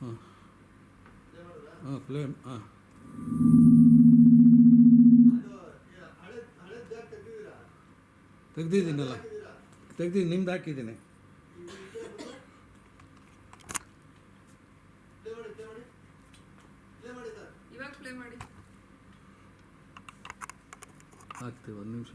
ಹಾಂ ಹಾಂ ಫ್ಲೇಮ್ ಹಾಂ. ತೆಗ್ದಿದ್ದೀನಲ್ಲ. ತೆಗ್ದಿದ್ದೀನಿ ನಿಮ್ದು ಹಾಕಿದ್ದೀನಿ. ಆಗ್ತೀವಿ ಒಂದು ನಿಮಿಷ.